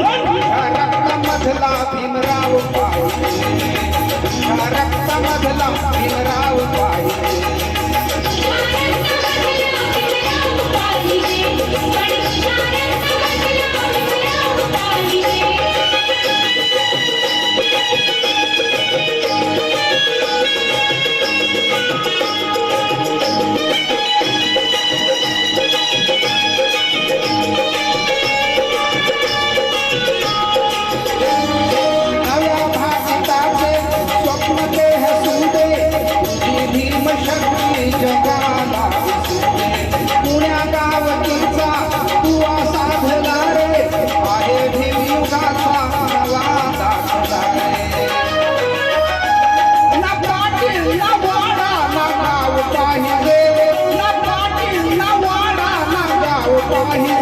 रक्तामधला भीमराव पाहिजे. रक्तामधला भीमराव पाहिजे. लक्ष्मी जगाला पुण्या गावतीचा तुवा साधला रे आहे भीमयुगाचा नवा दाखला ना पाटील ना वाडा ना गाव पाहिजे ना पाटील ना वाडा ना गाव पाहिजे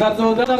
活動だらら